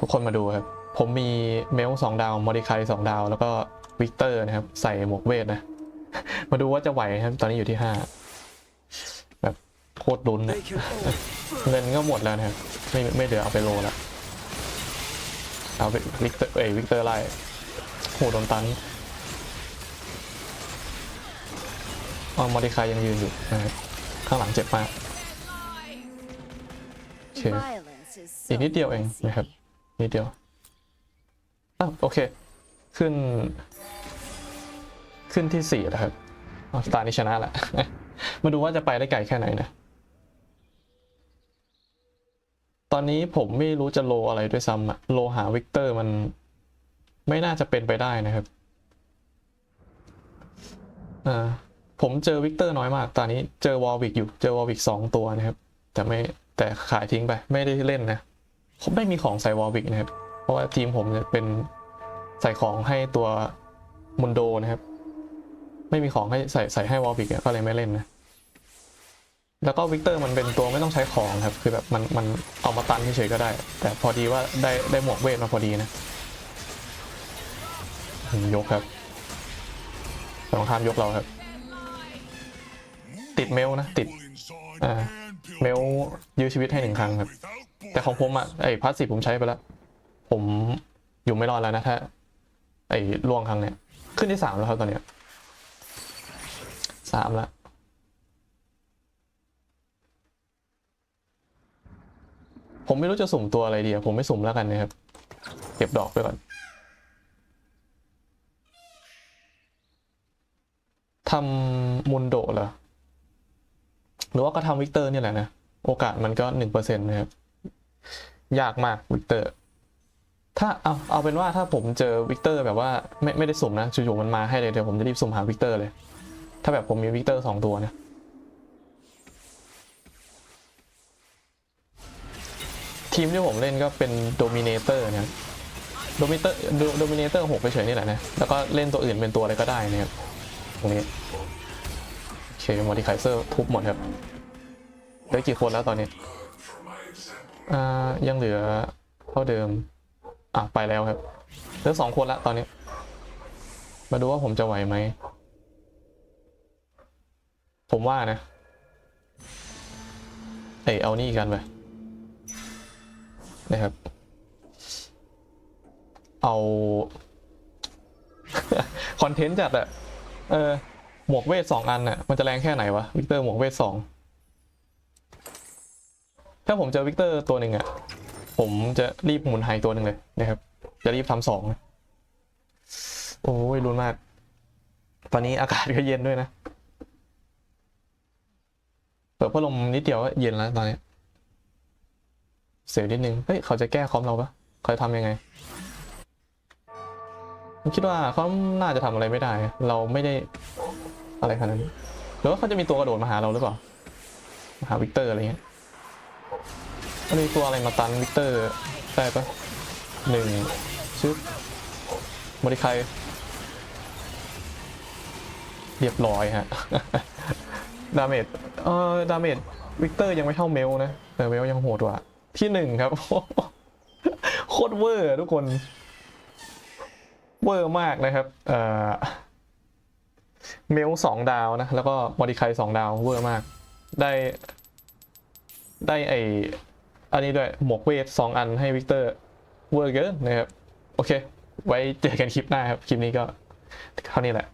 ทุกคนมาดูครับ ผมมีเมลสองดาวมอดิคายสองดาว แล้วก็วิกเตอร์นะครับ ใส่หมวกเวทนะ มาดูว่าจะไหวครับ ตอนนี้อยู่ที่ห้าแบบโคตรดุนนะ Make your oath. เงินก็หมดแล้วนะครับ ไม่ไม่เหลือเอาไปโลแล้วเอาไปวิกเตอร์เอ้ยวิกเตอร์ไล่โหโดนตันอ๋อมอดิคายยังยืนอยู่นะครับข้างหลังเจ็บมากโอเคอีกนิดเดียวเองนะครับ นิดเดียวอ้าวโอเค ขึ้น ขึ้นที่สี่แล้วครับออสตาร์นี้ชนะแหละมาดูว่าจะไปได้ไกลแค่ไหนนะ ตอนนี้ผมไม่รู้จะโลอะไรด้วยซ้ำอะโลหาวิกเตอร์มันไม่น่าจะเป็นไปได้นะครับอ่าผมเจอวิกเตอร์น้อยมาก ตอนนี้เจอวอลวิกอยู่ เจอวอลวิกสองตัวนะครับ แต่ไม่แต่ขายทิ้งไป ไม่ได้เล่นนะ ผมไม่มีของใส่วอลวิกนะครับ เพราะว่าทีมผมเนี่ยเป็นใส่ของให้ตัวมุนโดนะครับ ไม่มีของให้ใส่ใส่ให้วอลวิกก็เลยไม่เล่นนะ แล้วก็วิกเตอร์มันเป็นตัวไม่ต้องใช้ของครับ คือแบบมันมันเอามาตันเฉยๆก็ได้ แต่พอดีว่าได้ได้หมวกเวทมาพอดีนะ ยกครับสองขามยกเราครับ ติดเมลนะติด อ่า เมลยื้อชีวิตให้หนึ่งครั้งครับ แต่ของผมอะไอ้พาสซีฟผมใช้ไปแล้ว ผมอยู่ไม่รอดแล้วนะถ้า ไอ้ล่วงครั้งเนี้ยขึ้นที่สามแล้วครับตอนเนี้ยสามแล้วผมไม่รู้จะสุ่มตัวอะไรดีอะผมไม่สุ่มแล้วกันนะครับ เก็บดอกไปก่อน ทำมุนโดเหรอ หรือว่าก็ทำวิกเตอร์เนี่ยแหละนะ โอกาสมันก็หนึ่งเปอร์เซ็นต์นะครับ ยากมากวิกเตอร์ ถ้าเอาเอาเป็นว่าถ้าผมเจอวิกเตอร์แบบว่าไม่ไม่ได้สุ่มนะจู่ๆมันมาให้เลยเดี๋ยวผมจะรีบสุ่มหาวิกเตอร์เลย ถ้าแบบผมมีวิกเตอร์สองตัวนะทีมที่ผมเล่นก็เป็นโดมิเนเตอร์นะโดมิเตอร์โดมิเนเตอร์หกไปเฉยนี่แหละนะ แล้วก็เล่นตัวอื่นเป็นตัวอะไรก็ได้นะครับตรงนี้โอเคมอดิไคเซอร์ทุบหมดครับเหลือกี่คนแล้วตอนนี้ อ่ายังเหลือเท่าเดิม อะไปแล้วครับเหลือสองคนละตอนนี้ มาดูว่าผมจะไหวไหม ผมว่านะ เอยเอานี่กันไปนะครับ เอาคอนเทนต์จัดอะเออหมวกเวทสองอันน่ะ มันจะแรงแค่ไหนวะ วิกเตอร์หมวกเวทสอง ถ้าผมเจอวิกเตอร์ตัวหนึ่งอะผมจะรีบหมุนหายตัวหนึ่งเลยนะครับ จะรีบทำสองโอ้ยรุนมาก ตอนนี้อากาศก็เย็นด้วยนะ เปิดพัดลมนิดเดียวก็เย็นแล้วตอนนี้ เสียวนิดนึง เฮ้ย เขาจะแก้คอมเราปะเขาจะทำยังไงผมคิดว่าเขาน่าจะทำอะไรไม่ได้ เราไม่ได้อะไรขนาดนั้นหรือว่าเขาจะมีตัวกระโดดมาหาเราหรือเปล่า มาหาวิกเตอร์อะไรเงี้ย มันมีตัวอะไรมาตันวิกเตอร์ได้ปะหนึ่งชึบโมดิคายเรียบร้อยฮะ ดาเมจ เอ่อ ดาเมจ วิกเตอร์ยังไม่เท่าเมลนะ แต่เมลยังโหดกว่า ที่หนึ่งครับ โคตรเวอร์ทุกคน เวอร์มากนะครับ เอ่อ เมลสองดาวนะ แล้วก็มอดิคายสองดาว เวอร์มาก ได้ ได้ไออันนี้ด้วยหมวกเวทสองอันให้วิกเตอร์เวอร์เกินนะครับ โอเค ไว้เจอกันคลิปหน้าครับ คลิปนี้ก็เท่านี้แหละ